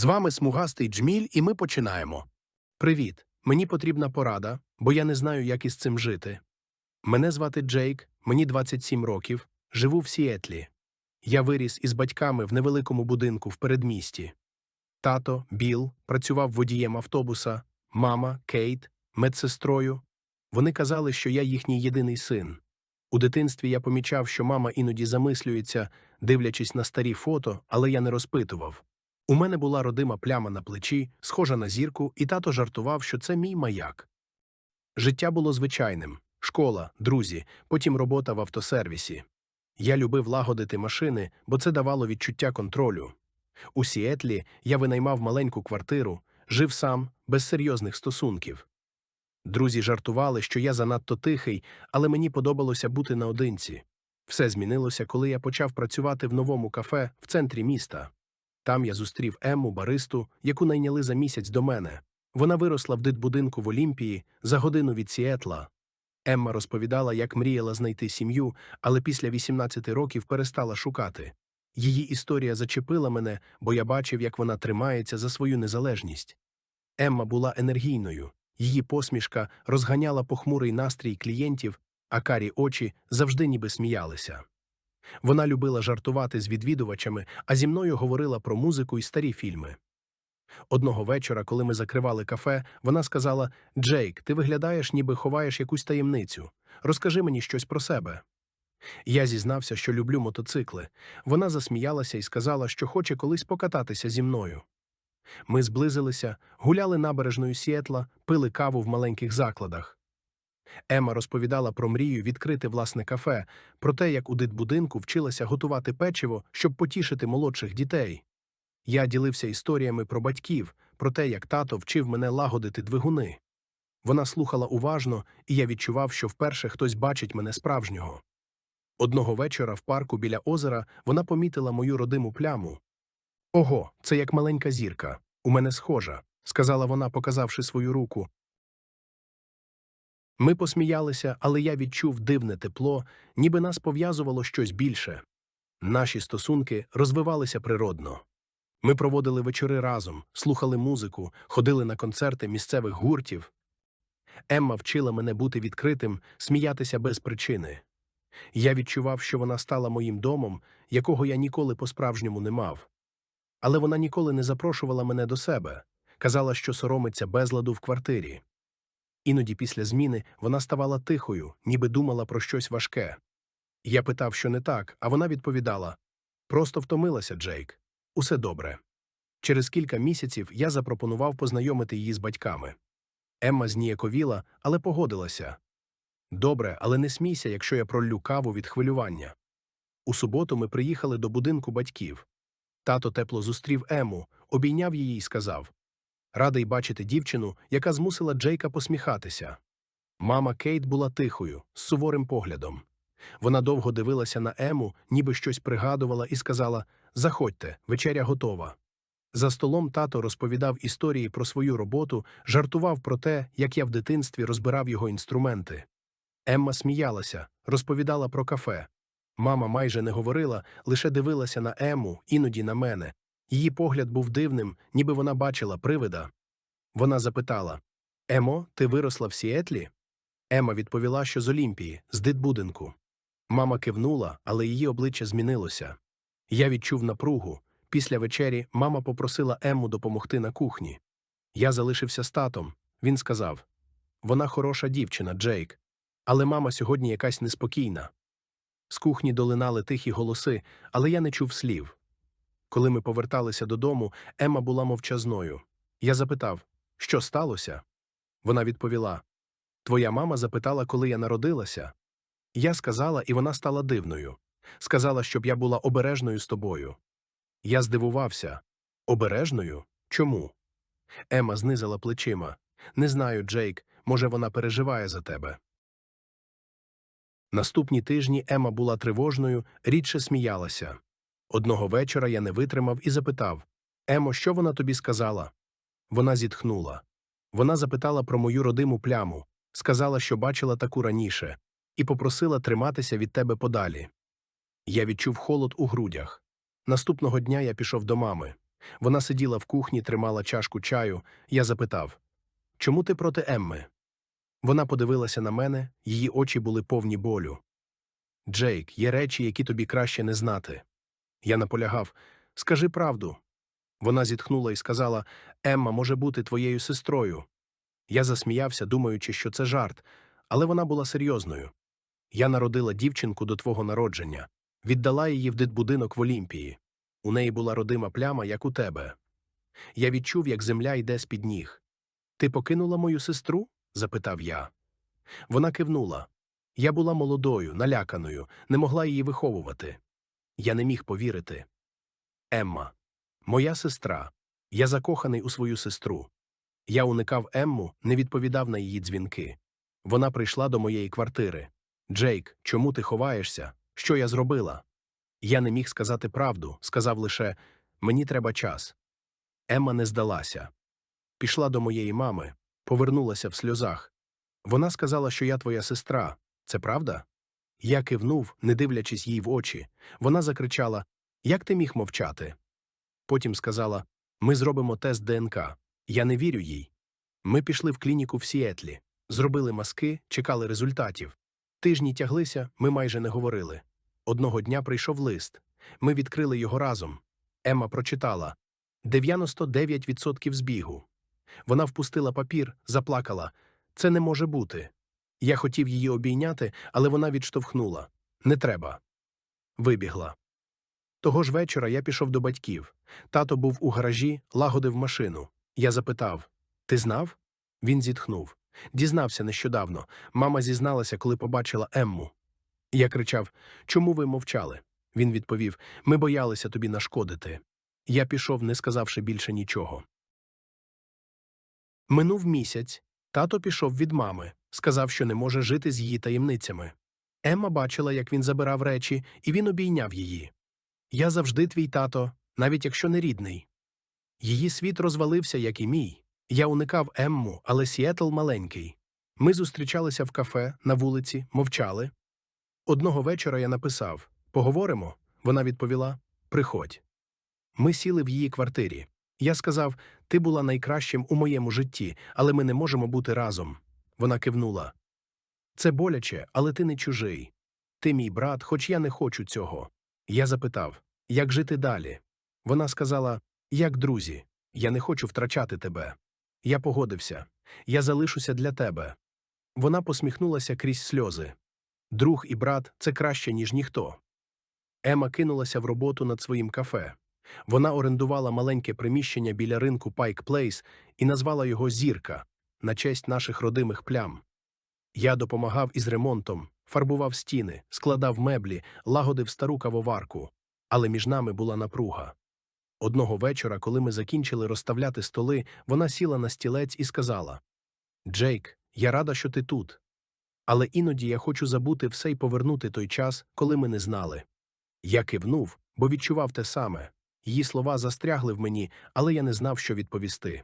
З вами смугастий джміль, і ми починаємо. Привіт. Мені потрібна порада, бо я не знаю, як із цим жити. Мене звати Джейк, мені 27 років, живу в Сіетлі. Я виріс із батьками в невеликому будинку в передмісті. Тато, Біл, працював водієм автобуса, мама, Кейт, медсестрою. Вони казали, що я їхній єдиний син. У дитинстві я помічав, що мама іноді замислюється, дивлячись на старі фото, але я не розпитував. У мене була родима пляма на плечі, схожа на зірку, і тато жартував, що це мій маяк. Життя було звичайним школа, друзі, потім робота в автосервісі. Я любив лагодити машини, бо це давало відчуття контролю. У Сіетлі я винаймав маленьку квартиру, жив сам, без серйозних стосунків. Друзі жартували, що я занадто тихий, але мені подобалося бути наодинці. Все змінилося, коли я почав працювати в новому кафе в центрі міста. Там я зустрів Емму, баристу, яку найняли за місяць до мене. Вона виросла в дитбудинку в Олімпії за годину від Сіетла. Емма розповідала, як мріяла знайти сім'ю, але після 18 років перестала шукати. Її історія зачепила мене, бо я бачив, як вона тримається за свою незалежність. Емма була енергійною, її посмішка розганяла похмурий настрій клієнтів, а карі очі завжди ніби сміялися. Вона любила жартувати з відвідувачами, а зі мною говорила про музику і старі фільми. Одного вечора, коли ми закривали кафе, вона сказала: Джейк, ти виглядаєш, ніби ховаєш якусь таємницю. Розкажи мені щось про себе. Я зізнався, що люблю мотоцикли. Вона засміялася і сказала, що хоче колись покататися зі мною. Ми зблизилися, гуляли набережною Сіетла, пили каву в маленьких закладах. Ема розповідала про мрію відкрити власне кафе, про те, як у дитбудинку вчилася готувати печиво, щоб потішити молодших дітей. Я ділився історіями про батьків, про те, як тато вчив мене лагодити двигуни. Вона слухала уважно, і я відчував, що вперше хтось бачить мене справжнього. Одного вечора в парку біля озера вона помітила мою родиму пляму. Ого, це як маленька зірка. У мене схожа, сказала вона, показавши свою руку. Ми посміялися, але я відчув дивне тепло, ніби нас пов'язувало щось більше. Наші стосунки розвивалися природно. Ми проводили вечори разом, слухали музику, ходили на концерти місцевих гуртів. Емма вчила мене бути відкритим, сміятися без причини. Я відчував, що вона стала моїм домом, якого я ніколи по-справжньому не мав. Але вона ніколи не запрошувала мене до себе, казала, що соромиться безладу в квартирі. Іноді після зміни вона ставала тихою, ніби думала про щось важке. Я питав, що не так, а вона відповідала просто втомилася, Джейк. Усе добре. Через кілька місяців я запропонував познайомити її з батьками. Емма зніяковіла, але погодилася. Добре, але не смійся, якщо я проллю каву від хвилювання. У суботу ми приїхали до будинку батьків. Тато тепло зустрів Ему, обійняв її і сказав Радий бачити дівчину, яка змусила Джейка посміхатися. Мама Кейт була тихою, з суворим поглядом. Вона довго дивилася на Ему, ніби щось пригадувала, і сказала Заходьте, вечеря готова. За столом тато розповідав історії про свою роботу, жартував про те, як я в дитинстві розбирав його інструменти. Емма сміялася, розповідала про кафе. Мама майже не говорила, лише дивилася на Ему, іноді на мене. Її погляд був дивним, ніби вона бачила привида. Вона запитала Емо, ти виросла в Сіетлі? Ема відповіла, що з Олімпії, з дитбудинку. Мама кивнула, але її обличчя змінилося. Я відчув напругу. Після вечері мама попросила Емму допомогти на кухні. Я залишився з татом. Він сказав Вона хороша дівчина, Джейк. Але мама сьогодні якась неспокійна. З кухні долинали тихі голоси, але я не чув слів. Коли ми поверталися додому, Емма була мовчазною. Я запитав, що сталося? Вона відповіла: Твоя мама запитала, коли я народилася. Я сказала, і вона стала дивною. Сказала, щоб я була обережною з тобою. Я здивувався. Обережною? Чому? Ема знизила плечима. Не знаю, Джейк, може, вона переживає за тебе. Наступні тижні Ема була тривожною, рідше сміялася. Одного вечора я не витримав і запитав Емо, що вона тобі сказала? Вона зітхнула. Вона запитала про мою родиму пляму, сказала, що бачила таку раніше, і попросила триматися від тебе подалі. Я відчув холод у грудях. Наступного дня я пішов до мами. Вона сиділа в кухні, тримала чашку чаю. Я запитав Чому ти проти Емми? Вона подивилася на мене, її очі були повні болю. Джейк, є речі, які тобі краще не знати. Я наполягав Скажи правду. Вона зітхнула і сказала Емма може бути твоєю сестрою. Я засміявся, думаючи, що це жарт, але вона була серйозною. Я народила дівчинку до твого народження, віддала її в дитбудинок в Олімпії. У неї була родима пляма, як у тебе. Я відчув, як земля йде з-під ніг. Ти покинула мою сестру? запитав я. Вона кивнула. Я була молодою, наляканою, не могла її виховувати. Я не міг повірити. Емма, моя сестра. Я закоханий у свою сестру. Я уникав Емму, не відповідав на її дзвінки. Вона прийшла до моєї квартири. Джейк, чому ти ховаєшся? Що я зробила? Я не міг сказати правду, сказав лише мені треба час. Емма не здалася. Пішла до моєї мами, повернулася в сльозах. Вона сказала, що я твоя сестра. Це правда? Я кивнув, не дивлячись їй в очі. Вона закричала Як ти міг мовчати? Потім сказала Ми зробимо тест ДНК. Я не вірю їй. Ми пішли в клініку в Сіетлі, зробили маски, чекали результатів. Тижні тяглися, ми майже не говорили. Одного дня прийшов лист. Ми відкрили його разом. Емма прочитала 99% збігу. Вона впустила папір, заплакала. Це не може бути. Я хотів її обійняти, але вона відштовхнула. Не треба. Вибігла. Того ж вечора я пішов до батьків. Тато був у гаражі, лагодив машину. Я запитав Ти знав? Він зітхнув. Дізнався нещодавно. Мама зізналася, коли побачила Емму. Я кричав Чому ви мовчали? Він відповів Ми боялися тобі нашкодити. Я пішов, не сказавши більше нічого. Минув місяць. Тато пішов від мами, сказав, що не може жити з її таємницями. Емма бачила, як він забирав речі, і він обійняв її. Я завжди твій тато, навіть якщо не рідний. Її світ розвалився, як і мій. Я уникав Емму, але Сіетл маленький. Ми зустрічалися в кафе, на вулиці, мовчали. Одного вечора я написав Поговоримо. Вона відповіла Приходь. Ми сіли в її квартирі. Я сказав Ти була найкращим у моєму житті, але ми не можемо бути разом. Вона кивнула. Це боляче, але ти не чужий. Ти мій брат, хоч я не хочу цього. Я запитав Як жити далі? Вона сказала Як друзі, я не хочу втрачати тебе. Я погодився. Я залишуся для тебе. Вона посміхнулася крізь сльози. Друг і брат це краще, ніж ніхто. Ема кинулася в роботу над своїм кафе. Вона орендувала маленьке приміщення біля ринку Пайк Плейс і назвала його Зірка на честь наших родимих плям. Я допомагав із ремонтом, фарбував стіни, складав меблі, лагодив стару кавоварку, але між нами була напруга. Одного вечора, коли ми закінчили розставляти столи, вона сіла на стілець і сказала Джейк, я рада, що ти тут. Але іноді я хочу забути все і повернути той час, коли ми не знали. Я кивнув, бо відчував те саме. Її слова застрягли в мені, але я не знав, що відповісти.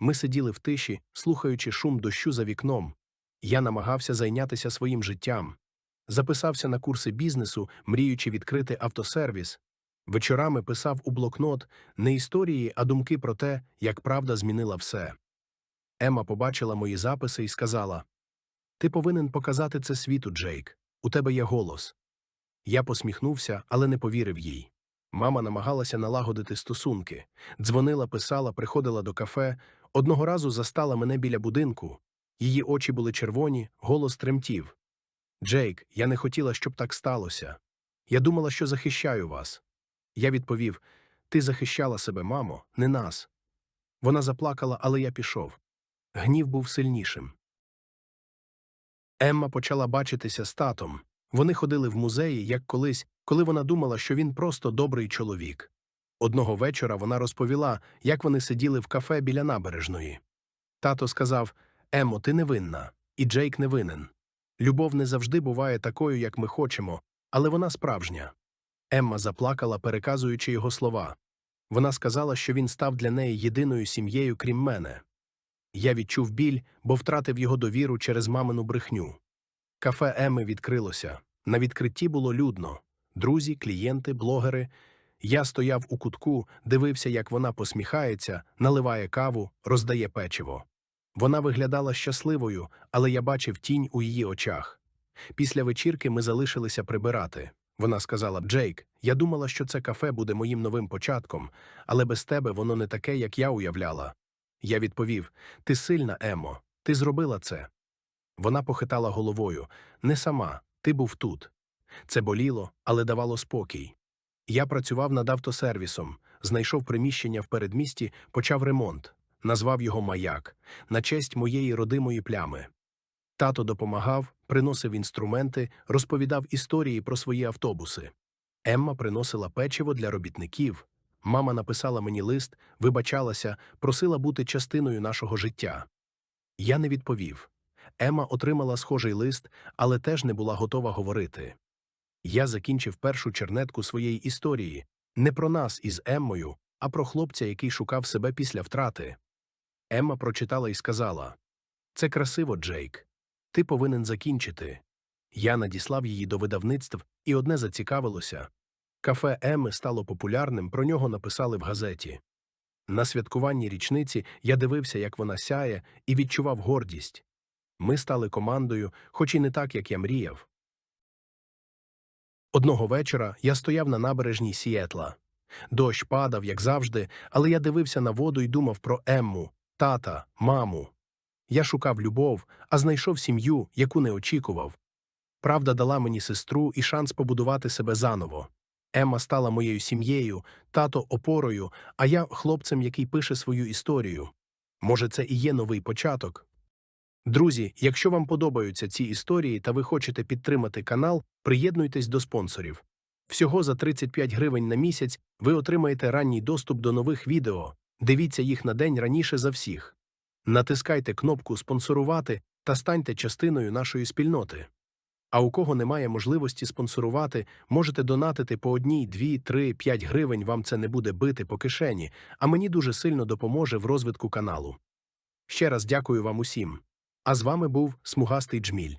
Ми сиділи в тиші, слухаючи шум дощу за вікном. Я намагався зайнятися своїм життям. Записався на курси бізнесу, мріючи відкрити автосервіс. Вечорами писав у блокнот не історії, а думки про те, як правда змінила все. Емма побачила мої записи і сказала Ти повинен показати це світу, Джейк. У тебе є голос. Я посміхнувся, але не повірив їй. Мама намагалася налагодити стосунки, дзвонила, писала, приходила до кафе, одного разу застала мене біля будинку. Її очі були червоні, голос тремтів. Джейк, я не хотіла, щоб так сталося. Я думала, що захищаю вас. Я відповів Ти захищала себе, мамо, не нас. Вона заплакала, але я пішов. Гнів був сильнішим. Емма почала бачитися з татом. Вони ходили в музеї, як колись, коли вона думала, що він просто добрий чоловік. Одного вечора вона розповіла, як вони сиділи в кафе біля набережної. Тато сказав Емо, ти невинна, і Джейк не винен. Любов не завжди буває такою, як ми хочемо, але вона справжня. Емма заплакала, переказуючи його слова. Вона сказала, що він став для неї єдиною сім'єю, крім мене. Я відчув біль, бо втратив його довіру через мамину брехню. Кафе Еми відкрилося. На відкритті було людно друзі, клієнти, блогери. Я стояв у кутку, дивився, як вона посміхається, наливає каву, роздає печиво. Вона виглядала щасливою, але я бачив тінь у її очах. Після вечірки ми залишилися прибирати. Вона сказала: Джейк, я думала, що це кафе буде моїм новим початком, але без тебе воно не таке, як я уявляла. Я відповів: Ти сильна, Емо, ти зробила це. Вона похитала головою. Не сама, ти був тут. Це боліло, але давало спокій. Я працював над автосервісом, знайшов приміщення в передмісті, почав ремонт, назвав його маяк на честь моєї родимої плями. Тато допомагав, приносив інструменти, розповідав історії про свої автобуси. Емма приносила печиво для робітників. Мама написала мені лист, вибачалася, просила бути частиною нашого життя. Я не відповів. Емма отримала схожий лист, але теж не була готова говорити. Я закінчив першу чернетку своєї історії не про нас із Еммою, а про хлопця, який шукав себе після втрати. Емма прочитала і сказала: Це красиво, Джейк. Ти повинен закінчити. Я надіслав її до видавництв, і одне зацікавилося. Кафе Емми стало популярним, про нього написали в газеті. На святкуванні річниці я дивився, як вона сяє, і відчував гордість. Ми стали командою, хоч і не так, як я мріяв. Одного вечора я стояв на набережній Сіетла. Дощ падав, як завжди, але я дивився на воду і думав про Емму, тата, маму. Я шукав любов, а знайшов сім'ю, яку не очікував. Правда дала мені сестру і шанс побудувати себе заново. Емма стала моєю сім'єю, тато опорою, а я хлопцем, який пише свою історію. Може, це і є новий початок. Друзі, якщо вам подобаються ці історії та ви хочете підтримати канал, приєднуйтесь до спонсорів. Всього за 35 гривень на місяць ви отримаєте ранній доступ до нових відео. Дивіться їх на день раніше за всіх. Натискайте кнопку Спонсорувати та станьте частиною нашої спільноти. А у кого немає можливості спонсорувати, можете донатити по одній, дві, три, п'ять гривень. Вам це не буде бити по кишені, а мені дуже сильно допоможе в розвитку каналу. Ще раз дякую вам усім. А з вами був Смугастий Джміль.